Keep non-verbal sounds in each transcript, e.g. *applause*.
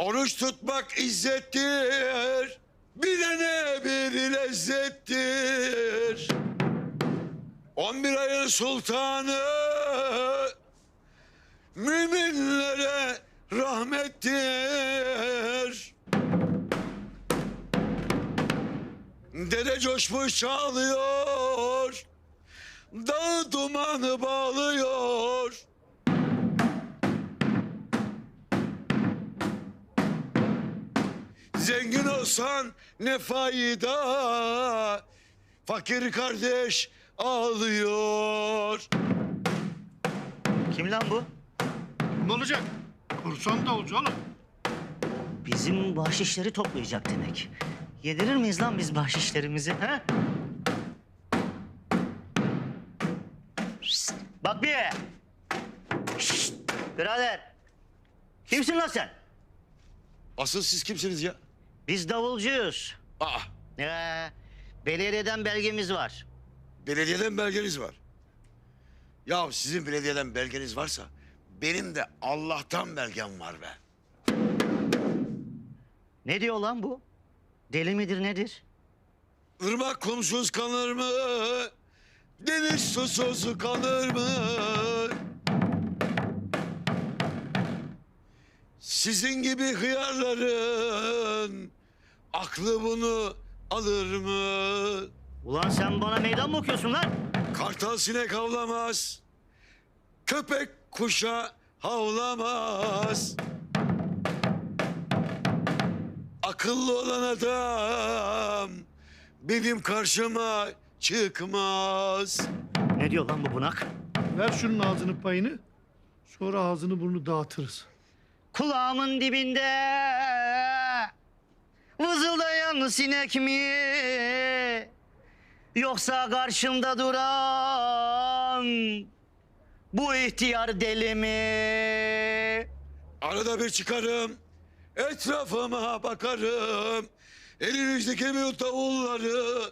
Oruç tutmak izzettir. Bilene bir lezzettir. 11 ayın sultanı müminlere rahmettir. Dere coşmuş çağlıyor. Dağı dumanı bağlıyor. Zengin olsan ne fayda? Fakir kardeş ağlıyor. Kim lan bu? Ne olacak? Kursan da olacak oğlum. Bizim bahşişleri toplayacak demek. Yedirir miyiz lan biz bahşişlerimizi ha? Şşt, bak bir. Şşt, birader. Kimsin lan sen? Asıl siz kimsiniz ya? Biz davulcuyuz. Aa, Ee, belediyeden belgemiz var. belediyeden belgeniz var. Ya sizin belediyeden belgeniz varsa benim de Allah'tan belgem var be. Ne diyor lan bu? Deli midir nedir? Irmak kumsuz kalır mı? Deniz susuz kalır mı? Sizin gibi hıyarların aklı bunu alır mı? Ulan sen bana meydan mı okuyorsun lan? Kartal sinek havlamaz. Köpek kuşa havlamaz. Akıllı olan adam benim karşıma çıkmaz. Ne diyor lan bu bunak? Ver şunun ağzını payını. Sonra ağzını burnunu dağıtırız. Kulağımın dibinde vızıldayan sinek mi? Yoksa karşımda duran bu ihtiyar deli mi? Arada bir çıkarım, etrafıma bakarım. Elinizdeki bu davulları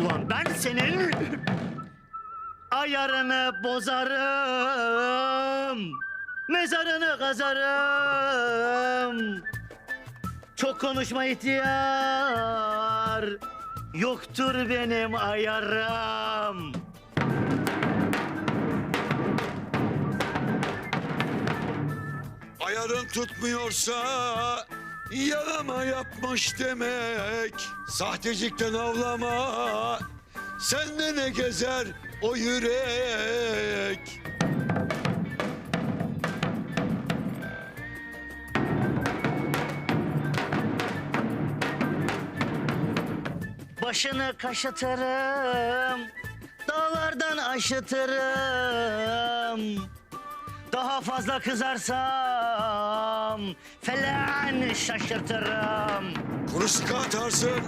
Ulan ben senin ayarını bozarım. Mezarını kazarım. Çok konuşma ihtiyar. Yoktur benim ayarım. ayarın tutmuyorsa yalama yapmış demek. Sahtecikten avlama, sende ne gezer o yürek. Başını kaşıtırım. Dağlardan aşıtırım. Daha fazla kızarsam falan şaşırtırım. Sıkı atarsın,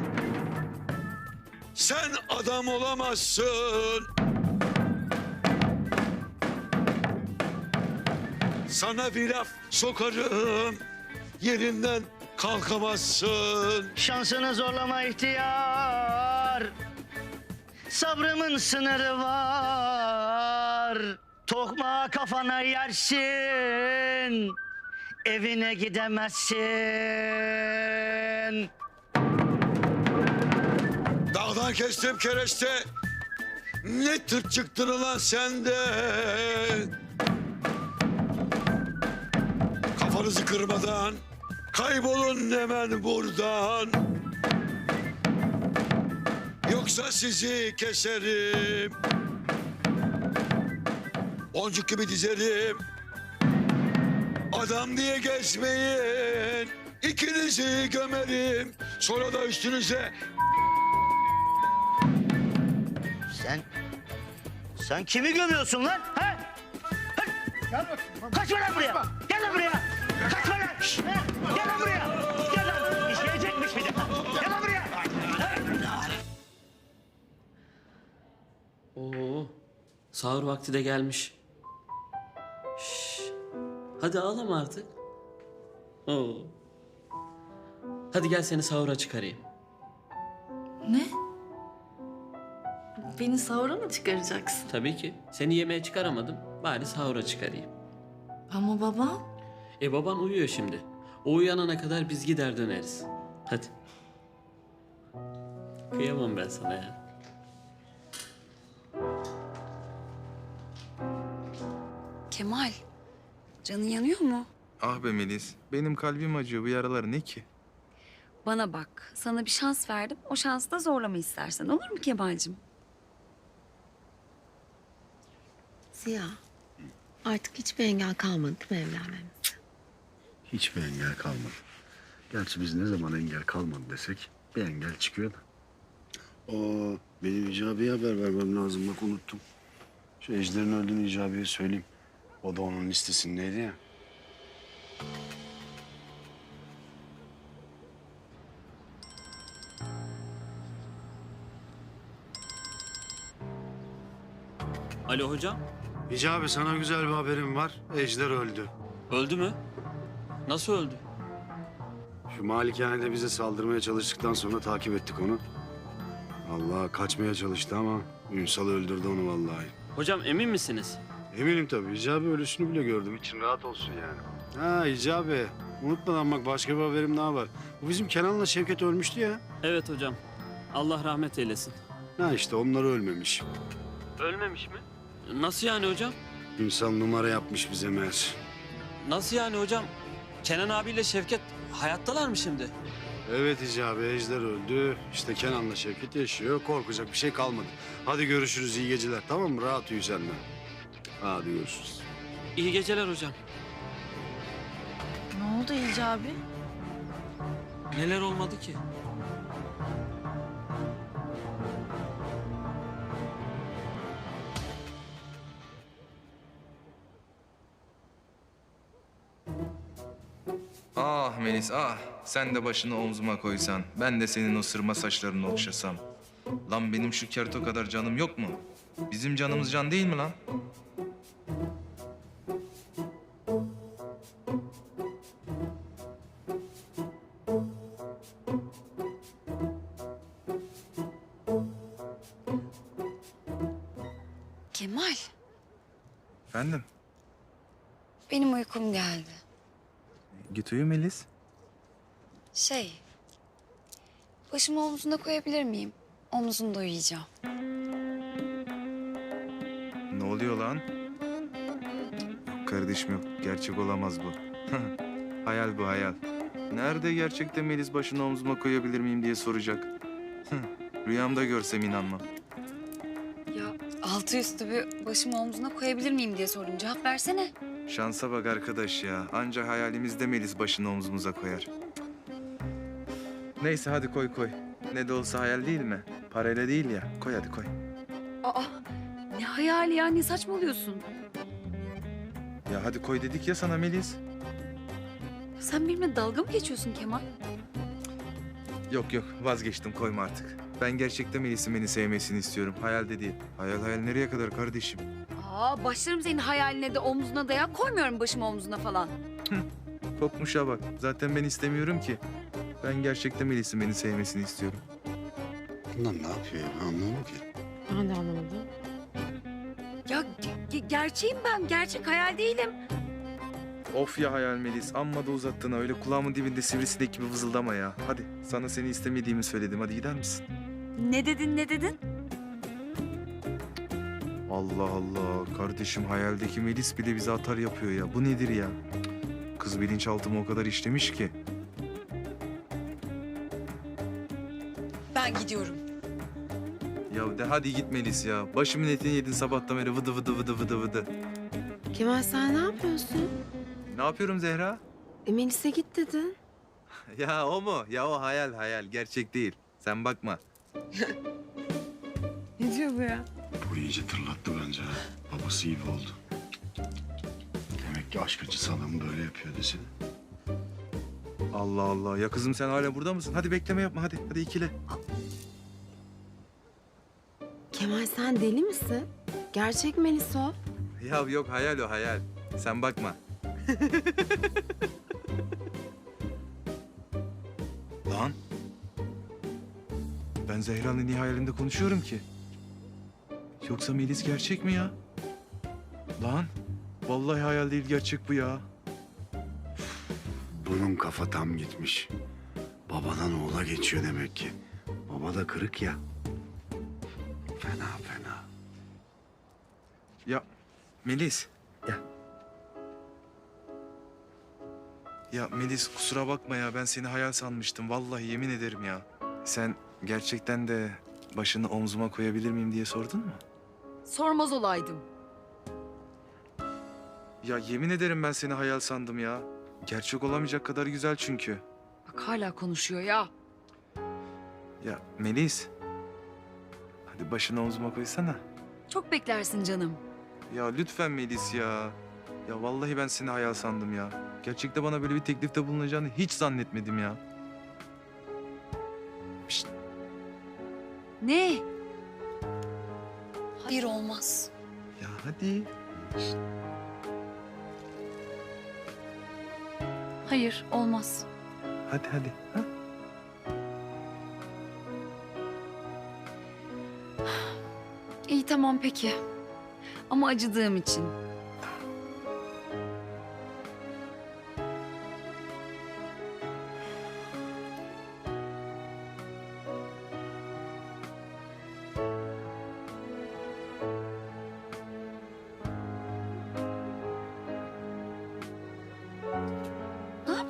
sen adam olamazsın. Sana bir laf sokarım, yerinden kalkamazsın. Şansını zorlama ihtiyar. Sabrımın sınırı var. Tokma kafana yersin. Evine gidemezsin. Dağdan kestim kereste. Ne tırt çıktın ulan sende. Kafanızı kırmadan kaybolun hemen buradan. Yoksa sizi keserim. Boncuk gibi dizerim. Adam diye gezmeyin. İkinizi gömerim. Sonra da üstünüze Sen... Sen kimi gömüyorsun lan? Ha? Gel. Kaçma lan buraya! Gel lan buraya! Kaçma lan! Gel lan buraya! Sahur vakti de gelmiş. Şş, hadi ağlama artık. Oo. Hadi gel seni sahura çıkarayım. Ne? Beni sahura mı çıkaracaksın? Tabii ki. Seni yemeğe çıkaramadım. Bari sahura çıkarayım. Ama babam. E baban uyuyor şimdi. O uyanana kadar biz gider döneriz. Hadi. Kıyamam ben sana ya. Kemal, canın yanıyor mu? Ah be Melis, benim kalbim acıyor. Bu yaralar ne ki? Bana bak, sana bir şans verdim. O şansı da zorlama istersen. Olur mu Kemal'cim? Ziya, artık hiçbir engel kalmadı değil mi evlenmemize? Hiçbir engel kalmadı. Gerçi biz ne zaman engel kalmadı desek bir engel çıkıyor da. Oo, benim İcabi'ye haber vermem lazım bak unuttum. Şu Ejder'in öldüğünü İcabi'ye söyleyeyim. O da onun listesindeydi ya. Alo hocam. İcabi sana güzel bir haberim var. Ejder öldü. Öldü mü? Nasıl öldü? Şu malikanede bize saldırmaya çalıştıktan sonra takip ettik onu. Allah kaçmaya çalıştı ama Ünsal öldürdü onu vallahi. Hocam emin misiniz? Eminim tabii. İcabi ölüsünü bile gördüm. İçin rahat olsun yani. Ha İcabi. Unutmadan bak başka bir haberim daha var. Bu bizim Kenan'la Şevket ölmüştü ya. Evet hocam. Allah rahmet eylesin. Ha işte onlar ölmemiş. Ölmemiş mi? Nasıl yani hocam? İnsan numara yapmış bize meğer. Nasıl yani hocam? Kenan abiyle Şevket hayattalar mı şimdi? Evet İcabi Ejder öldü. İşte Kenan'la Şevket yaşıyor. Korkacak bir şey kalmadı. Hadi görüşürüz iyi geceler tamam mı? Rahat uyu sen de. Hadi görüşürüz. İyi geceler hocam. Ne oldu İlci Neler olmadı ki? Ah Melis ah, sen de başını omzuma koysan, ben de senin o sırma saçlarını okşasam. Lan benim şu kerto kadar canım yok mu? Bizim canımız can değil mi lan? Kemal, Efendim? benim uykum geldi. Git uyu Melis. Şey, başımı omzuna koyabilir miyim? Omzunda uyuyacağım. Ne oluyor lan? Yok kardeşim yok, gerçek olamaz bu. *laughs* hayal bu hayal. Nerede gerçekte Melis başını omzuma koyabilir miyim diye soracak. *laughs* Rüyamda görsem inanmam. Altı üstü bir başımı omzuna koyabilir miyim diye sordum. Cevap versene. Şansa bak arkadaş ya. Anca hayalimizde Melis başını omzumuza koyar. Neyse hadi koy koy. Ne de olsa hayal değil mi? Parayla değil ya. Koy hadi koy. Aa, ne hayali ya, ne saçmalıyorsun? Ya hadi koy dedik ya sana Melis. Sen benimle dalga mı geçiyorsun Kemal? Yok yok vazgeçtim koyma artık. Ben gerçekten Melis'in beni sevmesini istiyorum. Hayalde değil. Hayal hayal nereye kadar kardeşim? Aa, başlarım senin hayaline de omzuna da ya. Koymuyorum başımı omzuna falan. Kokmuşa bak. Zaten ben istemiyorum ki. Ben gerçekten Melis'in beni sevmesini istiyorum. Bunlar ne yapıyor ya? Ben anlamadım ki. Ben de anlamadım. Ya ge- ge- gerçeğim ben, gerçek hayal değilim. Of ya hayal Melis. Amma da uzattın ha. Öyle kulağımın dibinde sivrisinek gibi vızıldama ya. Hadi sana seni istemediğimi söyledim. Hadi gider misin? Ne dedin, ne dedin? Allah Allah. Kardeşim hayaldeki Melis bile bize atar yapıyor ya. Bu nedir ya? Kız bilinçaltıma o kadar işlemiş ki. Ben gidiyorum. Ya de hadi git Melis ya. Başımın etini yedin sabahtan beri vıdı vıdı vıdı vıdı vıdı. Kemal sen ne yapıyorsun? Ne yapıyorum Zehra? E, Melis'e git dedin. *laughs* Ya o mu? Ya o hayal hayal. Gerçek değil. Sen bakma. *laughs* Ne diyor bu ya? Bu iyice tırlattı bence ha. Babası gibi oldu. Demek ki aşk acısı adamı böyle yapıyor desene. Allah Allah. Ya kızım sen hala burada mısın? Hadi bekleme yapma hadi. Hadi ikile. Kemal sen deli misin? Gerçek Melis o. Ya yok hayal o hayal. Sen bakma. *laughs* Zehra'nın niye hayalinde konuşuyorum ki? Yoksa Melis gerçek mi ya? Lan vallahi hayal değil gerçek bu ya. Bunun kafa tam gitmiş. Babadan oğula geçiyor demek ki. Baba da kırık ya. Fena fena. Ya Melis. Ya. Ya Melis kusura bakma ya ben seni hayal sanmıştım. Vallahi yemin ederim ya. Sen gerçekten de başını omzuma koyabilir miyim diye sordun mu? Sormaz olaydım. Ya yemin ederim ben seni hayal sandım ya. Gerçek olamayacak kadar güzel çünkü. Bak hala konuşuyor ya. Ya Melis. Hadi başını omzuma koysana. Çok beklersin canım. Ya lütfen Melis ya. Ya vallahi ben seni hayal sandım ya. Gerçekte bana böyle bir teklifte bulunacağını hiç zannetmedim ya. Ne? Hayır olmaz. Ya hadi. Hayır olmaz. Hadi hadi. Ha? İyi tamam peki. Ama acıdığım için.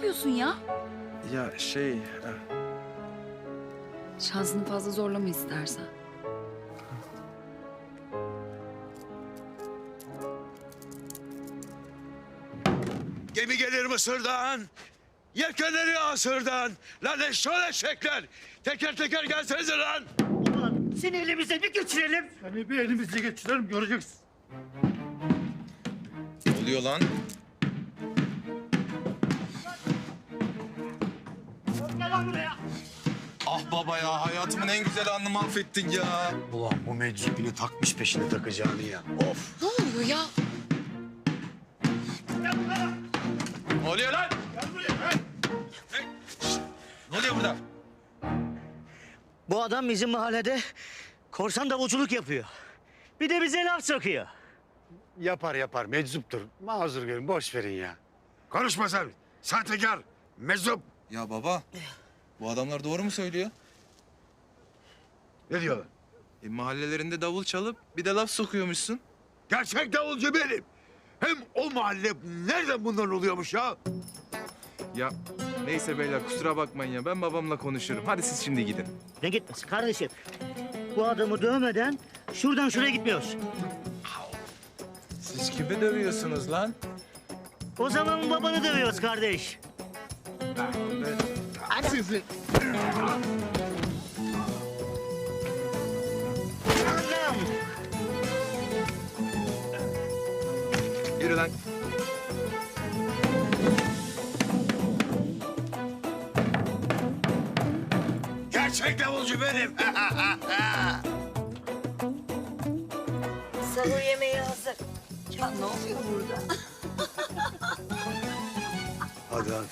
Yapıyorsun ya? Ya şey... eh, Şansını fazla zorlama istersen. Gemi gelir Mısır'dan. Yelkenleri Asır'dan. Lan eşşoğlu eşekler. Teker teker gelsenize lan. Ulan seni elimize bir geçirelim. Seni bir elimizle geçirelim göreceksin. Ne oluyor lan? Ah baba ya hayatımın en güzel anını mahvettin ya. Ulan bu meczubini takmış peşine takacağını ya. Of. Ne oluyor ya? Ne oluyor lan? Ne oluyor burada? Bu adam bizim mahallede korsan davulculuk yapıyor. Bir de bize laf sokuyor. Yapar yapar meczuptur. Mazur görün boş verin ya. Konuşma sen. Sahtekar. Meczup. Ya baba bu adamlar doğru mu söylüyor? Ne diyorlar? E, mahallelerinde davul çalıp bir de laf sokuyormuşsun. Gerçek davulcu benim. Hem o mahalle nereden bundan oluyormuş ya? Ya neyse beyler kusura bakmayın ya ben babamla konuşurum. Hadi siz şimdi gidin. Ne gitmesi kardeşim? Bu adamı dövmeden şuradan şuraya gitmiyoruz. Siz kimi dövüyorsunuz lan? O zaman babanı dövüyoruz kardeş. Anam. Yürü lan. Gerçek davulcu benim. *laughs* Sahur yemeği hazır. Ya ne oluyor burada? Hadi hadi.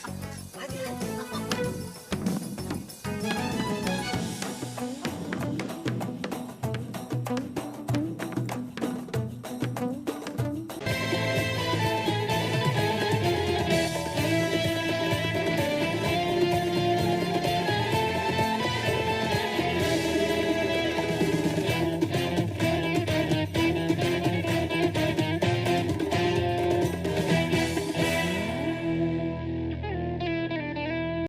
Hadi.